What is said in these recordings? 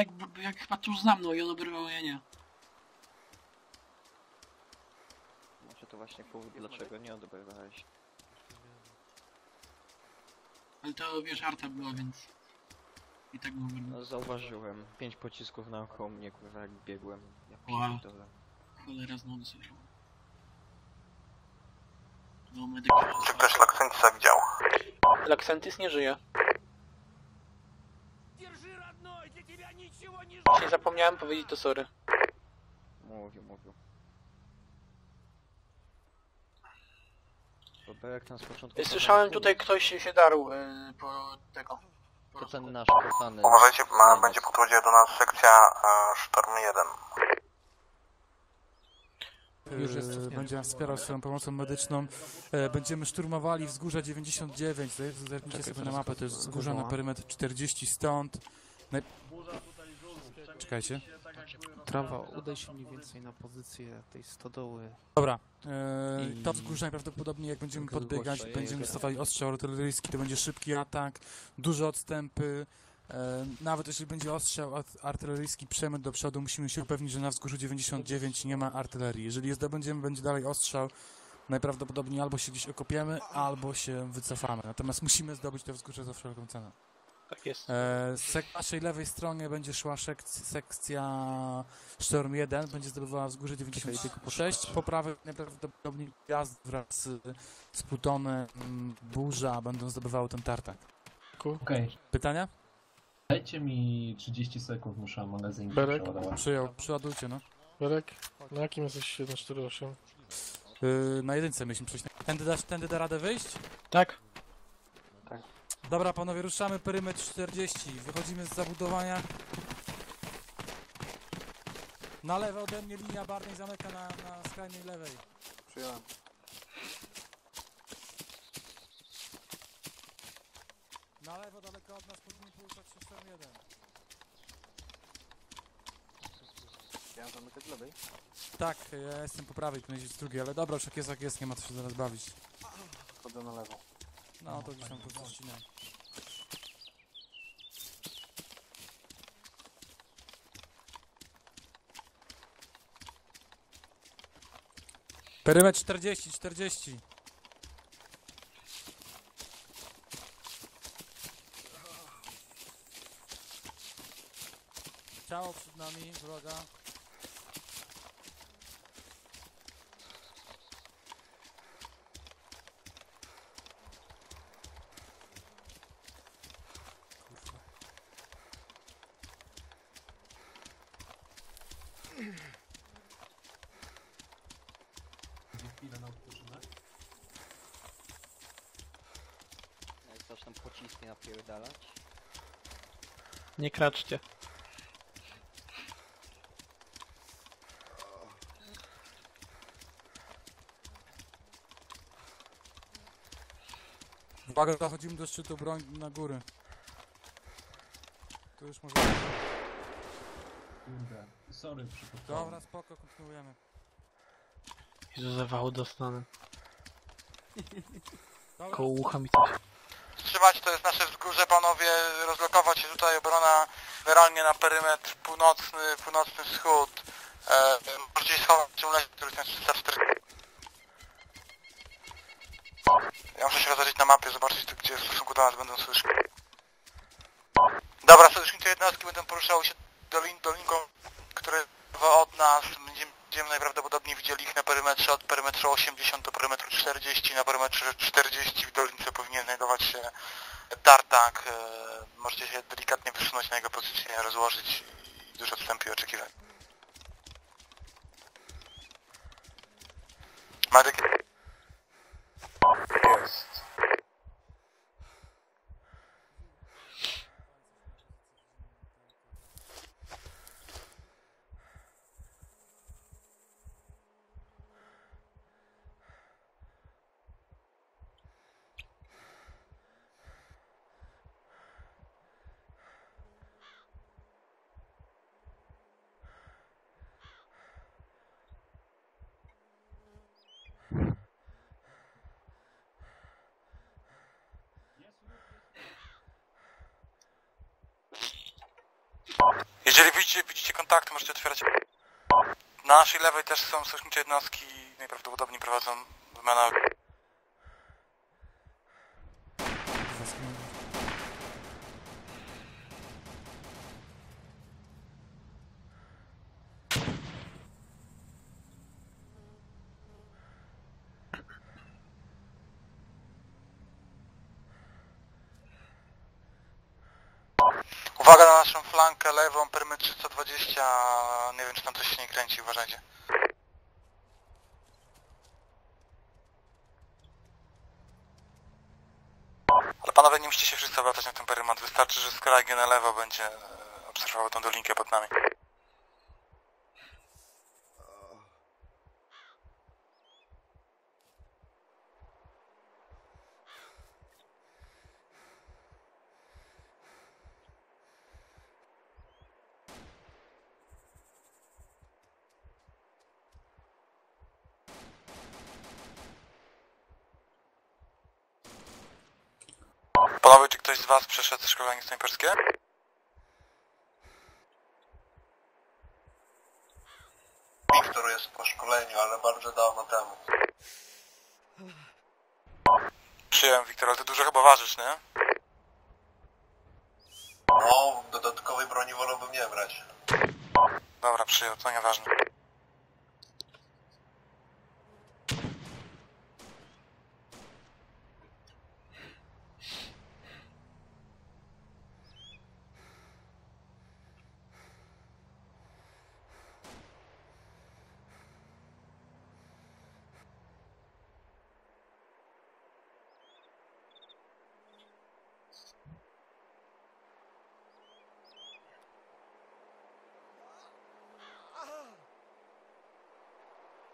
Jak, jak chyba tuż za mną i on obrywał, ja nie. Może to właśnie powód, dlaczego nie odebrywałeś. Ale to wiesz, arta była, więc... I tak obrywał. No zauważyłem. Pięć pocisków naokoło mnie, kurwa, jak biegłem. Ja Wow. pierdolę. Cholera znowu słyszał. No, medyk... Czy ktoś Laksensa widział? Laksentis nie żyje. Jeśli zapomniałem powiedzieć, to sorry. Mówił, mówił. Bo Berek tam z początku... Słyszałem tutaj ktoś się darł e, po tego. Po To ten nasz kochany... Uważajcie, ma, będzie podchodziła do nas sekcja e, Sztorm 1. Już jest będzie nas wspierał swoją pomocą medyczną. E, Będziemy szturmowali wzgórza 99. Zaj- Zerknijcie sobie na mapę, to jest wzgórza na perymetr 40 stąd. Naj... Czekajcie. Trawa, udaj się mniej więcej na pozycję tej stodoły. Dobra. E, I- To wzgórze najprawdopodobniej jak będziemy podbiegać, będziemy jest- dostawali ostrzał artyleryjski, to będzie szybki atak, duże odstępy. E, Nawet jeśli będzie ostrzał art- artyleryjski przemyt do przodu, musimy się upewnić, że na wzgórzu 99 nie ma artylerii. Jeżeli je zdobędziemy, będzie dalej ostrzał, najprawdopodobniej albo się gdzieś okopiemy, albo się wycofamy. Natomiast musimy zdobyć to wzgórze za wszelką cenę. Tak jest. E, Z naszej lewej stronie będzie szła sekcja Storm 1, będzie zdobywała wzgórze 96. Po prawej najprawdopodobniej gwiazd wraz z, mm, Burza będą zdobywały ten tartak. Okej, Pytania? dajcie mi 30 sekund, muszę magazyn Berek? przeładować. Przyjął, przeładujcie no. Berek, na jakim jesteś 148? Yy, na jedynce mieliśmy przejść. Tędy tędy da radę wyjść? Tak. Dobra panowie, ruszamy perymetr 40. Wychodzimy z zabudowania. Na lewo ode mnie linia Barney zamyka na, na skrajnej lewej. Przyjąłem. Na lewo daleko od nas powinien poruszać się Storm 1. Ja zamykać lewej. Tak, ja jestem po prawej, być z drugiej, ale dobra, już jak jest jak jest, nie ma co się zaraz bawić. Chodzę na lewo. No to gdzieś tam po odcinę. Perymetr 40, 40. Ciało przed nami, wroga. Napierdalać. Nie kraczcie. Uwaga, dochodzimy do szczytu, broń na góry. Tu już może... Kurde, sorry, przypadkowo. Dobra, spoko, kontynuujemy. Jezu, zawału dostanę. Dobra, Koło ucha mi coś. Wstrzymać, to jest nasze wzgórze, panowie. Rozlokować się tutaj, obrona generalnie na perymetr północny, północny wschód. E, możecie schować w lesie, który jest 340. Ja muszę się rozejrzeć na mapie, zobaczyć gdzie w stosunku do nas będą sojuszki. Dobra, sojusznicze jednostki będą poruszały się dolin, dolinką, które od nas. Będziemy, będziemy najprawdopodobniej widzieli ich na perymetrze od perymetru 80 do perymetru 40. Na perymetrze 40 w dolince powinien znajdować się tartak. E, możecie się delikatnie wysunąć na jego pozycję, rozłożyć i dużo odstępu i oczekiwań. Medyk Jeżeli widzicie, widzicie kontakty, możecie otwierać. Na naszej lewej też są sojusznicze jednostki, najprawdopodobniej prowadzą wymianę Uwaga na flankę lewą, perymetr 320, nie wiem czy tam coś się nie kręci, uważajcie. Ale panowie nie musicie się wszyscy obracać na ten perymetr, wystarczy, że skrajgie na lewo będzie obserwował tą dolinkę pod nami. Panowie, czy ktoś z was przeszedł szkolenie snajperskie? Wiktor jest po szkoleniu, ale bardzo dawno temu. Przyjąłem, Wiktor, ale ty dużo chyba ważysz, nie? No, dodatkowej broni wolałbym nie brać. Dobra, przyjął, to nieważne.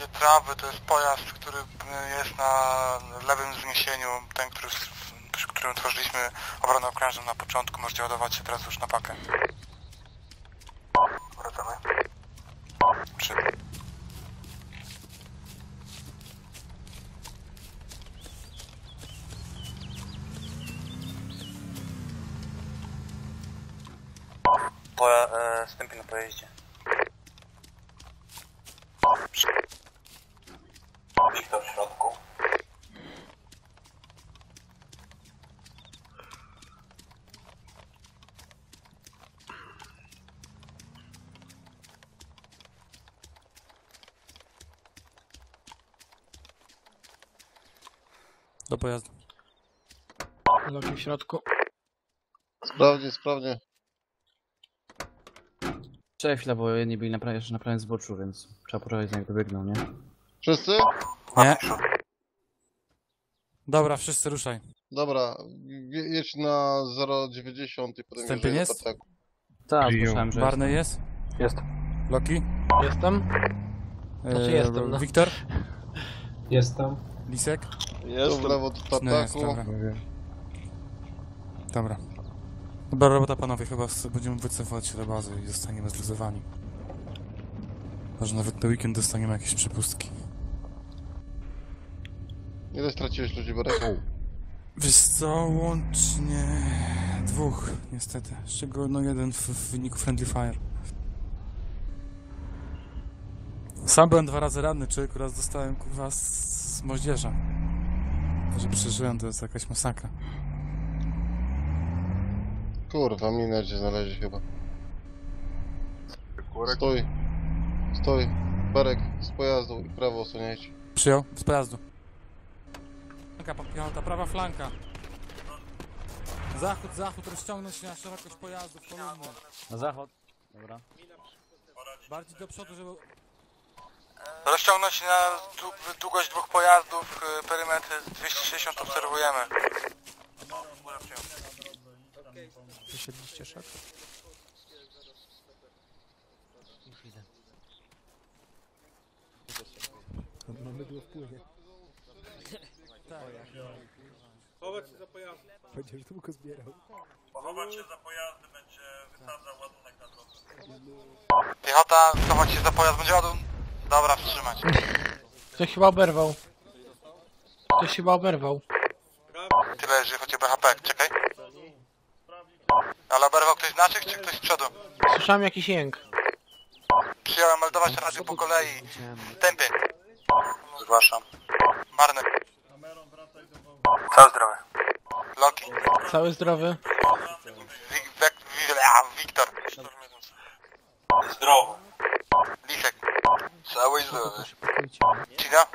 Gdzie prawy to jest pojazd, który jest na lewym wzniesieniu, ten, który, przy którym tworzyliśmy obronę okrężną na początku, możecie ładować się teraz już na pakę. Wracamy. Trzy. Poja e, na pojeździe. Wiktor w środku. Do pojazdu. Loki w środku. Sprawdźcie, sprawdźcie. Czekaj chwilę, bo jedni byli na prawie, jeszcze na prawym zboczu, więc trzeba poczekać jak dobiegną, nie? Wszyscy? Nie. Dobra, wszyscy ruszaj. Dobra, je- jedź na 0,90 i potem jedziemy jest? Tak, słyszałem, że Barney jest? jest. Loki? Jestem? Znaczy E, jestem, no. Wiktor? Jestem. Lisek? Tu w lewo do No jest, dobra. Dobra. Dobra robota panowie, chyba s- będziemy wycofać się do bazy i zostaniemy zluzowani. Może nawet na weekend dostaniemy jakieś przepustki. Ile straciłeś ludzi, Borek? Wiesz co, łącznie dwóch, niestety. Z czego no jeden w, w wyniku Friendly Fire. Sam byłem dwa razy ranny, człowiek raz dostałem kurwa z, z moździerza. To, że przeżyłem, to jest jakaś masakra. Kurwa, minę cię znaleźli chyba. Stój. Stój. Berek, z pojazdu i prawo osłaniajcie. Przyjął? Z pojazdu. Flanka podpięta, prawa flanka. Zachód, zachód, rozciągnąć się na szerokość pojazdów, kolumny. Na zachód. Dobra. Bardziej do przodu, żeby... Rozciągnąć na dłu- długość dwóch pojazdów, y, perymetr 260 obserwujemy. Wysiedliście szef? Mamy go w płynie. Chować się za pojazd. Będziesz długo zbierał. Chować się za pojazdy, będzie wysadzał ładunek na drodze. Piechota, cofać się za pojazd, będzie ładun. Dobra, wstrzymać. Ktoś chyba oberwał. Ktoś chyba oberwał. Tyle, jeżeli chodzi o BHP, czekaj. Ale oberwał ktoś z naszych, czy ktoś z przodu? Słyszałem jakiś jęk. Przyjąłem meldować radio po kolei. Tempy. Zgłaszam. Marny. Całe zdrowe. Loki. Cały zdrowy. Wik, wek, wi, a, Wiktor. Zdrowo. Lisek. Cały Spoko, zdrowy. to się pakujcie. Cina.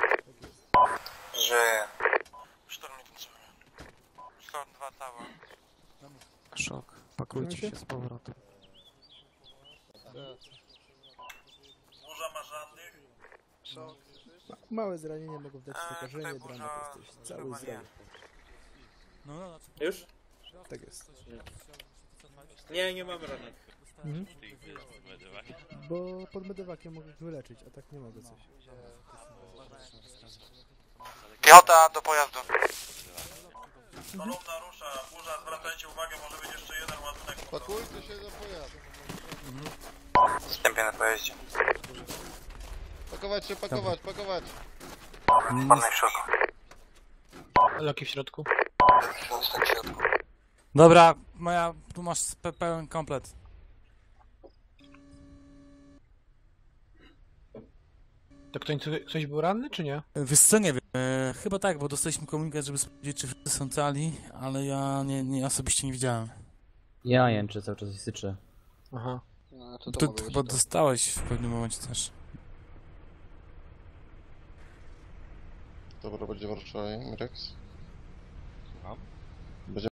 Żyje. Sztorm 1 cały. Sztorm 2 cały. Szok. Pakujcie się z powrotem. Burza ma żadnych? Małe zranienia mogą dać Eee, skażenie, tutaj drama burza to jesteś cały zdrowy. No, no, no. Już? Tak jest. Nie, nie mamy żadnych. Mhm. Bo pod medewakiem mogę ich wyleczyć, a tak nie mogę coś. Piechota do pojazdu. Kolumna rusza. Burza, zwracajcie uwagę, może być jeszcze jeden ładunek. Pakujcie się do pojazdu. Wstępie na pojeździe. Pakować się, pakować, pakować. Środku. Loki w środku. Lisek w środku. Dobra, moja, tu masz pe pełen komplet. To ktoś, ktoś był ranny, czy nie? Wiesz co, nie wiem. E, chyba tak, bo dostaliśmy komunikat, żeby sprawdzić, czy wszyscy są cali, ale ja nie, nie osobiście nie widziałem. Ja jęczę cały czas i syczę. Aha. No, to, Ty chyba dostałeś w pewnym momencie też. Dobra, będzie Warszawa, Rex. Będzie